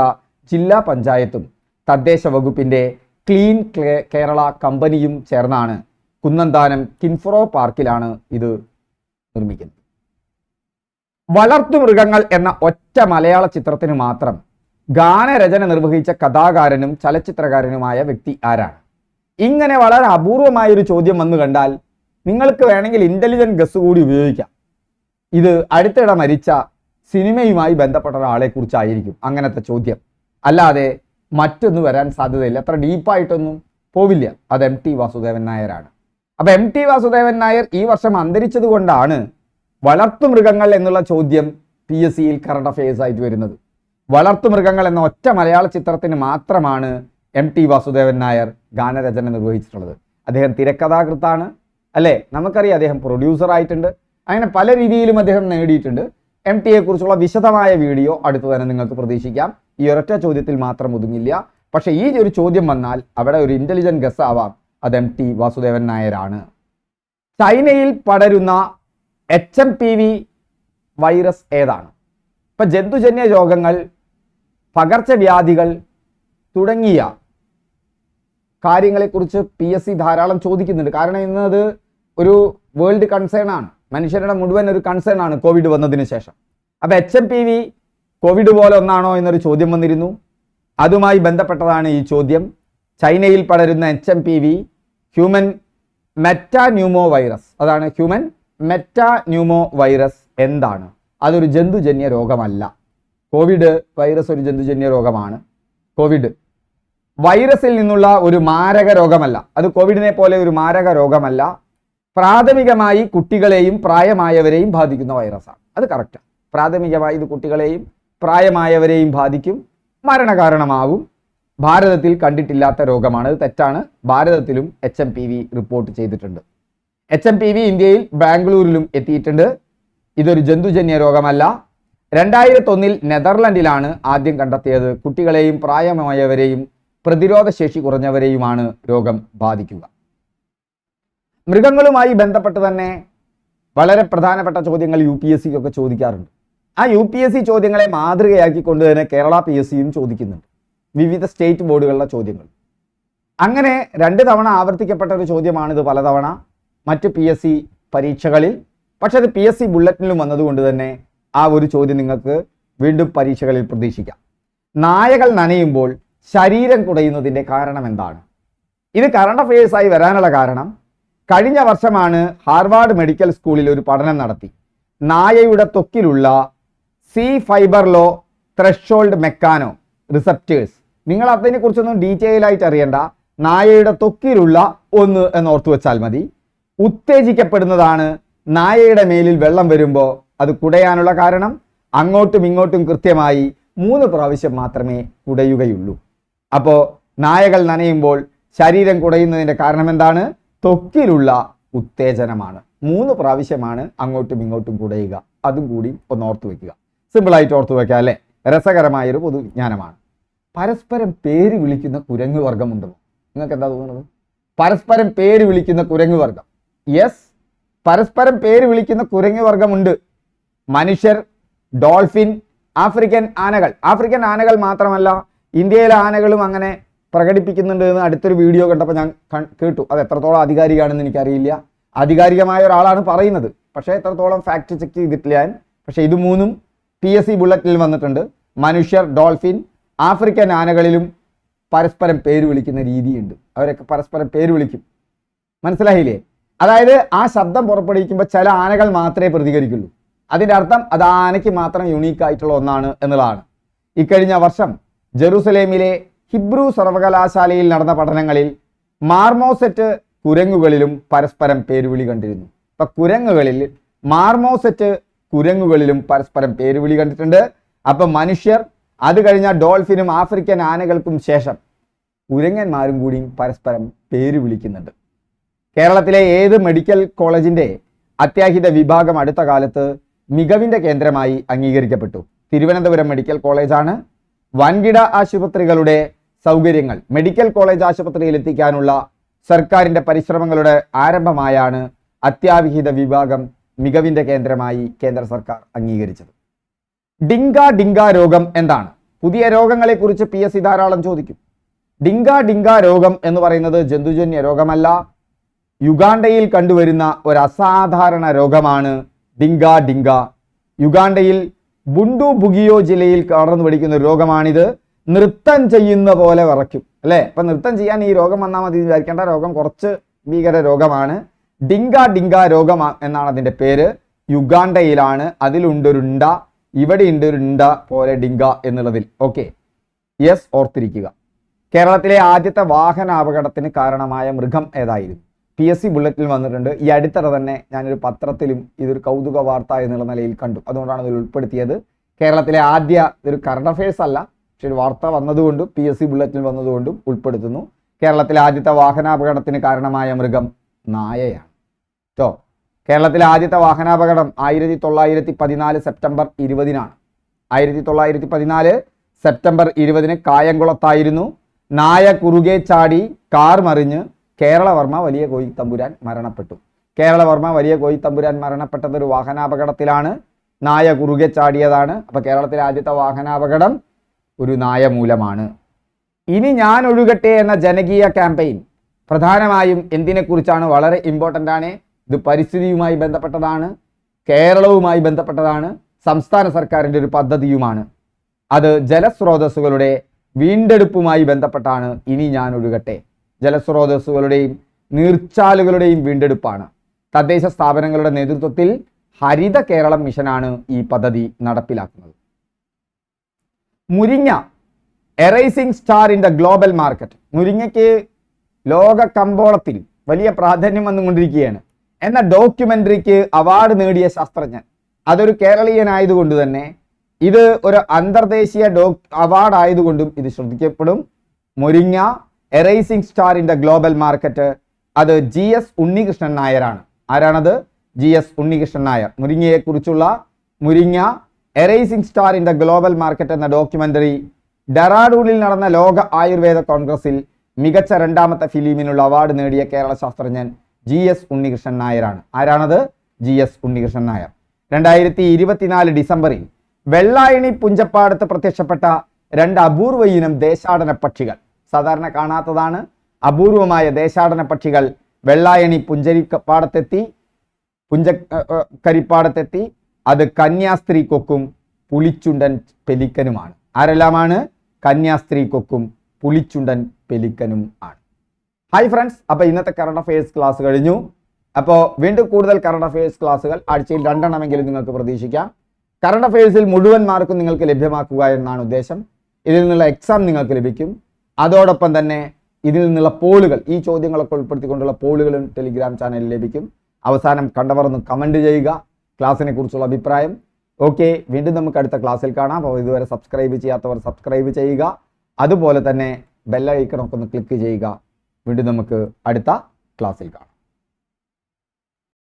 ജില്ലാ പഞ്ചായത്തും തദ്ദേശ വകുപ്പിന്റെ ക്ലീൻ കേരള കമ്പനിയും ചേർന്നാണ് കുന്നന്താനം കിൻഫ്രോ പാർക്കിലാണ് ഇത് നിർമ്മിക്കുന്നത്. വളർത്തുമൃഗങ്ങൾ എന്ന ഒറ്റ മലയാള ചിത്രത്തിന് മാത്രം ഗാനരചന നിർവഹിച്ച കഥാകാരനും ചലച്ചിത്രകാരനുമായ വ്യക്തി ആരാണ്? ഇങ്ങനെ വളരെ അപൂർവമായ ഒരു ചോദ്യം വന്നു കണ്ടാൽ നിങ്ങൾക്ക് വേണമെങ്കിൽ ഇന്റലിജന്റ് ഗസ് കൂടി ഉപയോഗിക്കാം. ഇത് അടുത്തിടെ മരിച്ച സിനിമയുമായി ബന്ധപ്പെട്ട ഒരാളെ കുറിച്ചായിരിക്കും അങ്ങനത്തെ ചോദ്യം. അല്ലാതെ മറ്റൊന്നും വരാൻ സാധ്യതയില്ല. അത്ര ഡീപ്പായിട്ടൊന്നും പോവില്ല. അത് എം ടി വാസുദേവൻ നായരാണ്. അപ്പൊ എം ടി വാസുദേവൻ നായർ ഈ വർഷം അന്തരിച്ചത് കൊണ്ടാണ് വളർത്തുമൃഗങ്ങൾ എന്നുള്ള ചോദ്യം പി എസ് സിയിൽ കറണ്ട് അഫയേഴ്സ് ആയിട്ട് വരുന്നത്. വളർത്തുമൃഗങ്ങൾ എന്ന ഒറ്റ മലയാള ചിത്രത്തിന് മാത്രമാണ് എം ടി വാസുദേവൻ നായർ ഗാനരചന നിർവഹിച്ചിട്ടുള്ളത്. അദ്ദേഹം തിരക്കഥാകൃത്താണ്. അല്ലേ? നമുക്കറിയാം അദ്ദേഹം പ്രൊഡ്യൂസർ ആയിട്ടുണ്ട്. അങ്ങനെ പല രീതിയിലും അദ്ദേഹം നേടിയിട്ടുണ്ട്. എം ടിയെ കുറിച്ചുള്ള വിശദമായ വീഡിയോ അടുത്ത് തന്നെ നിങ്ങൾക്ക് പ്രതീക്ഷിക്കാം. ഈ ഒരൊറ്റ ചോദ്യത്തിൽ മാത്രം ഒതുങ്ങില്ല. പക്ഷേ ഈ ഒരു ചോദ്യം വന്നാൽ അവിടെ ഒരു ഇന്റലിജന്റ് ഗസ് ആവാം. അത് എം ടി വാസുദേവൻ നായരാണ്. ചൈനയിൽ പടരുന്ന H M P V virus ഏതാണ്? ഇപ്പൊ ജന്തുജന്യ രോഗങ്ങൾ പകർച്ചവ്യാധികൾ തുടങ്ങിയ കാര്യങ്ങളെക്കുറിച്ച് പി എസ് സി ധാരാളം ചോദിക്കുന്നുണ്ട്. കാരണം ഇന്നത് ഒരു വേൾഡ് കൺസേൺ ആണ്. മനുഷ്യരുടെ മുഴുവൻ ഒരു കൺസേൺ ആണ് കോവിഡ് വന്നതിന് ശേഷം. അപ്പോൾ H M P V Covid പോലെ ഒന്നാണോ എന്നൊരു ചോദ്യം വന്നിരുന്നു. അതുമായി ബന്ധപ്പെട്ടതാണ് ഈ ചോദ്യം. ചൈനയിൽ പടരുന്ന H M P V human metapneumo virus അതാണ് ഹ്യൂമൻ മെറ്റാന്യൂമോ വൈറസ് എന്താണ്? അതൊരു ജന്തുജന്യ രോഗമല്ല. കോവിഡ് വൈറസ് ഒരു ജന്തുജന്യ രോഗമാണ്. കോവിഡ് വൈറസിൽ നിന്നുള്ള ഒരു മാരക രോഗമല്ല. അത് കോവിഡിനെ പോലെ ഒരു മാരക രോഗമല്ല. പ്രാഥമികമായി കുട്ടികളെയും പ്രായമായവരെയും ബാധിക്കുന്ന വൈറസാണ്. അത് കറക്റ്റാണ് പ്രാഥമികമായി ഇത് കുട്ടികളെയും പ്രായമായവരെയും ബാധിക്കും മരണകാരണമാവും ഭാരതത്തിൽ കണ്ടിട്ടില്ലാത്ത രോഗമാണ്. തെറ്റാണ്. ഭാരതത്തിലും H M P V report ചെയ്തിട്ടുണ്ട്. എച്ച് എം പി വി ഇന്ത്യയിൽ ബാംഗ്ലൂരിലും എത്തിയിട്ടുണ്ട്. ഇതൊരു ജന്തുജന്യ രോഗമല്ല. രണ്ടായിരത്തി ഒന്നിൽ നെതർലൻഡിലാണ് ആദ്യം കണ്ടെത്തിയത്. കുട്ടികളെയും പ്രായമായവരെയും പ്രതിരോധശേഷി കുറഞ്ഞവരെയുമാണ് രോഗം ബാധിക്കുക. മൃഗങ്ങളുമായി ബന്ധപ്പെട്ട് തന്നെ വളരെ പ്രധാനപ്പെട്ട ചോദ്യങ്ങൾ യു പി എസ് സിക്കൊക്കെ ചോദിക്കാറുണ്ട്. ആ യു പി എസ് സി ചോദ്യങ്ങളെ മാതൃകയാക്കിക്കൊണ്ട് തന്നെ കേരള പി എസ് സിയും ചോദിക്കുന്നുണ്ട്. വിവിധ സ്റ്റേറ്റ് ബോർഡുകളിലെ ചോദ്യങ്ങൾ. അങ്ങനെ രണ്ട് തവണ ആവർത്തിക്കപ്പെട്ട ഒരു ചോദ്യമാണിത് പലതവണ. മറ്റ് പി എസ് സി പരീക്ഷകളിൽ പക്ഷെ അത് പി എസ് സി ബുള്ളറ്റിനിലും വന്നതുകൊണ്ട് തന്നെ ആ ഒരു ചോദ്യം നിങ്ങൾക്ക് വീണ്ടും പരീക്ഷകളിൽ പ്രതീക്ഷിക്കാം. നായകൾ നനയുമ്പോൾ ശരീരം കുടയുന്നതിന്റെ കാരണം എന്താണ്? ഇത് കറണ്ട് അഫയേഴ്സായി വരാനുള്ള കാരണം കഴിഞ്ഞ വർഷമാണ് ഹാർവാർഡ് മെഡിക്കൽ സ്കൂളിൽ ഒരു പഠനം നടത്തി. നായയുടെ തൊക്കിലുള്ള C fibre low threshold mechano receptors നിങ്ങൾ അതിനെക്കുറിച്ചൊന്നും ഡീറ്റെയിൽ ആയിട്ട് അറിയണ്ട. നായയുടെ തൊക്കിലുള്ള ഒന്ന് എന്ന് ഓർത്തു വെച്ചാൽ മതി. ഉത്തേജിക്കപ്പെടുന്നതാണ് നായയുടെ മേലിൽ വെള്ളം വരുമ്പോൾ അത് കുടയാനുള്ള കാരണം. അങ്ങോട്ടും ഇങ്ങോട്ടും കൃത്യമായി മൂന്ന് പ്രാവശ്യം മാത്രമേ കുടയുകയുള്ളൂ. അപ്പോൾ നായകൾ നനയുമ്പോൾ ശരീരം കുടയുന്നതിന്റെ കാരണം എന്താണ്? ത്വക്കിലുള്ള ഉത്തേജനമാണ്. മൂന്ന് പ്രാവശ്യമാണ് അങ്ങോട്ടും ഇങ്ങോട്ടും കുടയുക. അതും കൂടി ഒന്ന് ഓർത്തു വെക്കുക. സിമ്പിളായിട്ട് ഓർത്തു വെക്കുക അല്ലേ? രസകരമായൊരു പൊതുവിജ്ഞാനമാണ് പരസ്പരം പേര് വിളിക്കുന്ന കുരങ്ങ് വർഗമുണ്ടോ നിങ്ങൾക്ക് എന്താ തോന്നുന്നത്? പരസ്പരം പേര് വിളിക്കുന്ന കുരങ്ങ് വർഗം യെസ് പരസ്പരം പേര് വിളിക്കുന്ന കുരങ്ങ് വർഗമുണ്ട് മനുഷ്യർ ഡോൾഫിൻ ആഫ്രിക്കൻ ആനകൾ. ആഫ്രിക്കൻ ആനകൾ മാത്രമല്ല ഇന്ത്യയിലെ ആനകളും അങ്ങനെ പ്രകടിപ്പിക്കുന്നുണ്ട് എന്ന് അടുത്തൊരു വീഡിയോ കണ്ടപ്പോൾ ഞാൻ കേട്ടു. അത് എത്രത്തോളം ആധികാരികമാണെന്ന് എനിക്കറിയില്ല. ആധികാരികമായ ഒരാളാണ് പറയുന്നത്. പക്ഷേ എത്രത്തോളം ഫാക്ട് ചെക്ക് ചെയ്തിട്ടില്ല ഞാൻ. പക്ഷേ ഇത് മൂന്നും പി എസ് സി ബുള്ളറ്റിൽ വന്നിട്ടുണ്ട്. മനുഷ്യർ ഡോൾഫിൻ ആഫ്രിക്കൻ ആനകളിലും പരസ്പരം പേര് വിളിക്കുന്ന രീതിയുണ്ട്. അവരൊക്കെ പരസ്പരം പേര് വിളിക്കും. മനസ്സിലായില്ലേ? അതായത് ആ ശബ്ദം പുറപ്പെടുവിക്കുമ്പോൾ ചില ആനകൾ മാത്രമേ പ്രതികരിക്കുള്ളൂ. അതിന്റെ അർത്ഥം അത് ആനയ്ക്ക് മാത്രം യുണീക്ക് ആയിട്ടുള്ള ഒന്നാണ് എന്നുള്ളതാണ്. ഇക്കഴിഞ്ഞ വർഷം ജെറൂസലേമിലെ ഹിബ്രു സർവകലാശാലയിൽ നടന്ന പഠനങ്ങളിൽ മാർമോസെറ്റ് കുരങ്ങുകളിലും പരസ്പരം പേരുവിളി കണ്ടിരുന്നു. അപ്പൊ കുരങ്ങുകളിൽ മാർമോസെറ്റ് കുരങ്ങുകളിലും പരസ്പരം പേരുവിളി കണ്ടിട്ടുണ്ട്. അപ്പൊ മനുഷ്യർ അത് കഴിഞ്ഞ ഡോൾഫിനും ആഫ്രിക്കൻ ആനകൾക്കും ശേഷം കുരങ്ങന്മാരും കൂടി പരസ്പരം പേര് വിളിക്കുന്നുണ്ട് കേരളത്തിലെ ഏത് മെഡിക്കൽ കോളേജിന്റെ അത്യാഹിത വിഭാഗം അടുത്ത കാലത്ത് മികവിന്റെ കേന്ദ്രമായി അംഗീകരിക്കപ്പെട്ടു. തിരുവനന്തപുരം മെഡിക്കൽ കോളേജാണ്. വൻകിട ആശുപത്രികളുടെ സൗകര്യങ്ങൾ. മെഡിക്കൽ കോളേജ് ആശുപത്രിയിൽ എത്തിക്കാനുള്ള സർക്കാരിന്റെ പരിശ്രമങ്ങളുടെ ആരംഭമായാണ് അത്യാവിഹിത വിഭാഗം മികവിന്റെ കേന്ദ്രമായി കേന്ദ്ര സർക്കാർ അംഗീകരിച്ചത്. ഡിങ്ക ഡിങ്ക രോഗം എന്താണ്? പുതിയ രോഗങ്ങളെക്കുറിച്ച് പി എസ് സി ധാരാളം ചോദിക്കും. ഡിങ്ക ഡിങ്ക രോഗം എന്ന് പറയുന്നത് ജന്തുജന്യ രോഗമല്ല. യുഗാണ്ടയിൽ കണ്ടുവരുന്ന ഒരു അസാധാരണ രോഗമാണ് ഡിങ്ക ഡിങ്ക. യുഗാണ്ടയിൽ ബുണ്ടു ബുഗിയോ ജില്ലയിൽ കടന്നു പിടിക്കുന്ന രോഗമാണിത്. നൃത്തം ചെയ്യുന്ന പോലെ വിറയ്ക്കും അല്ലേ? അപ്പൊ നൃത്തം ചെയ്യാൻ ഈ രോഗം വന്നാൽ മതി വിചാരിക്കേണ്ട. രോഗം കുറച്ച് ഭീകര രോഗമാണ്. ഡിങ്ക ഡിങ്ക രോഗം എന്നാണ് അതിന്റെ പേര്. യുഗാണ്ടയിലാണ്. അതിലുണ്ടൊരുണ്ട ഇവിടെ ഉണ്ടൊരുണ്ട പോലെ ഡിങ്ക എന്നുള്ളതിൽ. ഓക്കെ. യെസ് ഓർത്തിരിക്കുക. കേരളത്തിലെ ആദ്യത്തെ വാഹന അപകടത്തിന് കാരണമായ മൃഗം ഏതായിരുന്നു? പി എസ് സി ബുള്ളറ്റിൽ വന്നിട്ടുണ്ട്. ഈ അടുത്തിടെ തന്നെ ഞാനൊരു പത്രത്തിലും ഇതൊരു കൗതുക വാർത്ത എന്നുള്ള നിലയിൽ കണ്ടു. അതുകൊണ്ടാണ് ഇതിൽ ഉൾപ്പെടുത്തിയത്. കേരളത്തിലെ ആദ്യ ഇതൊരു കറണ്ട് അഫയേഴ്സ് അല്ല. പക്ഷെ വാർത്ത വന്നതുകൊണ്ടും പി എസ് സി ബുള്ളറ്റിൽ വന്നതുകൊണ്ടും ഉൾപ്പെടുത്തുന്നു. കേരളത്തിലെ ആദ്യത്തെ വാഹനാപകടത്തിന് കാരണമായ മൃഗം നായയാണ്. കേട്ടോ കേരളത്തിലെ ആദ്യത്തെ വാഹനാപകടം ആയിരത്തി തൊള്ളായിരത്തി പതിനാല് സെപ്റ്റംബർ ഇരുപതിനാണ്. ആയിരത്തി തൊള്ളായിരത്തി പതിനാല് സെപ്റ്റംബർ ഇരുപതിന് കായംകുളത്തായിരുന്നു. നായ കുറുകെ ചാടി കാർ മറിഞ്ഞ് കേരളവർമ്മ വലിയ കോയി തമ്പുരാൻ മരണപ്പെട്ടു. കേരളവർമ്മ വലിയ കോയി തമ്പുരാൻ മരണപ്പെട്ടത് ഒരു വാഹനാപകടത്തിലാണ്. നായ കുറുകെ ചാടിയതാണ്. അപ്പോൾ കേരളത്തിലെ ആദ്യത്തെ വാഹനാപകടം ഒരു നായ മൂലമാണ് ഇനി ഞാൻ ഒഴുകട്ടെ എന്ന ജനകീയ ക്യാമ്പയിൻ പ്രധാനമായും എന്തിനെക്കുറിച്ചാണ്? വളരെ ഇമ്പോർട്ടന്റ് ആണ്. ഇത് പരിസ്ഥിതിയുമായി ബന്ധപ്പെട്ടതാണ്. കേരളവുമായി ബന്ധപ്പെട്ടതാണ്. സംസ്ഥാന സർക്കാരിന്റെ ഒരു പദ്ധതിയുമാണ്. അത് ജലസ്രോതസ്സുകളുടെ വീണ്ടെടുപ്പുമായി ബന്ധപ്പെട്ടാണ് ഇനി ഞാൻ ഒഴുകട്ടെ ജലസ്രോതസ്സുകളുടെയും നീർച്ചാലുകളുടെയും വീണ്ടെടുപ്പാണ്. തദ്ദേശ സ്ഥാപനങ്ങളുടെ നേതൃത്വത്തിൽ ഹരിത കേരളം മിഷനാണ് ഈ പദ്ധതി നടപ്പിലാക്കുന്നത്. Muringa arising star in the global market മുരിങ്ങയ്ക്ക് ലോക കമ്പോളത്തിൽ വലിയ പ്രാധാന്യം വന്നുകൊണ്ടിരിക്കുകയാണ്. എന്ന ഡോക്യുമെന്ററിക്ക് അവാർഡ് നേടിയ ശാസ്ത്രജ്ഞൻ അതൊരു കേരളീയനായതുകൊണ്ട് തന്നെ ഇത് ഒരു അന്തർദേശീയ ഡോ അവാർഡ് ആയതുകൊണ്ടും ഇത് ശ്രദ്ധിക്കപ്പെടും. Muringa arising star in the global market അത് ജി എസ് ഉണ്ണികൃഷ്ണൻ നായരാണ്. ആരാണത്? G S Unnikrishnan Nair. മുരിങ്ങയെക്കുറിച്ചുള്ള Muringa arising star in the global market എന്ന ഡോക്യുമെന്ററി ഡെറാഡൂണിൽ നടന്ന ലോക ആയുർവേദ കോൺഗ്രസിൽ മികച്ച രണ്ടാമത്തെ ഫിലിമിനുള്ള അവാർഡ് നേടിയ കേരള ശാസ്ത്രജ്ഞൻ ജി എസ് ഉണ്ണികൃഷ്ണൻ നായരാണ്. ആരാണത്? G S Unnikrishnan Nair. രണ്ടായിരത്തി ഇരുപത്തിനാല് ഡിസംബറിൽ വെള്ളായണി പുഞ്ചപ്പാടത്ത് പ്രത്യക്ഷപ്പെട്ട രണ്ട് അപൂർവ ഇനം ദേശാടന പക്ഷികൾ. സാധാരണ കാണാത്തതാണ്. അപൂർവമായ ദേശാടന പക്ഷികൾ വെള്ളായണി പുഞ്ചരിപ്പാടത്തെത്തി പുഞ്ച കരിപ്പാടത്തെത്തി അത് കന്യാസ്ത്രീ കൊക്കും പുളിച്ചുണ്ടൻ പെലിക്കനുമാണ്. ആരെല്ലാമാണ്? കന്യാസ്ത്രീ കൊക്കും പുളിച്ചുണ്ടൻ പെലിക്കനും ആണ്. ഹായ് ഫ്രണ്ട്സ് അപ്പോൾ ഇന്നത്തെ കറണ്ട് അഫയേഴ്സ് ക്ലാസ് കഴിഞ്ഞു. അപ്പോൾ വീണ്ടും കൂടുതൽ കറണ്ട് അഫയേഴ്സ് ക്ലാസ്സുകൾ ആഴ്ചയിൽ രണ്ടെണ്ണമെങ്കിലും നിങ്ങൾക്ക് പ്രതീക്ഷിക്കാം. കറണ്ട് അഫയേഴ്സിൽ മുഴുവൻ മാർക്കും നിങ്ങൾക്ക് ലഭ്യമാക്കുക എന്നാണ് ഉദ്ദേശം. ഇതിൽ നിന്നുള്ള എക്സാം നിങ്ങൾക്ക് ലഭിക്കും. അതോടൊപ്പം തന്നെ ഇതിൽ നിന്നുള്ള പോളുകൾ ഈ ചോദ്യങ്ങളൊക്കെ ഉൾപ്പെടുത്തിക്കൊണ്ടുള്ള പോളുകളും ടെലിഗ്രാം ചാനലിൽ ലഭിക്കും. അവസാനം കണ്ടവർന്ന് കമന്റ് ചെയ്യുക. ക്ലാസ്സിനെ കുറിച്ചുള്ള അഭിപ്രായം. ഓക്കെ വീണ്ടും നമുക്ക് അടുത്ത ക്ലാസ്സിൽ കാണാം. അപ്പോൾ ഇതുവരെ സബ്സ്ക്രൈബ് ചെയ്യാത്തവർ സബ്സ്ക്രൈബ് ചെയ്യുക. അതുപോലെ തന്നെ ബെല്ലൈക്കണൊക്കെ ഒന്ന് ക്ലിക്ക് ചെയ്യുക. വീണ്ടും നമുക്ക് അടുത്ത ക്ലാസ്സിൽ കാണാം.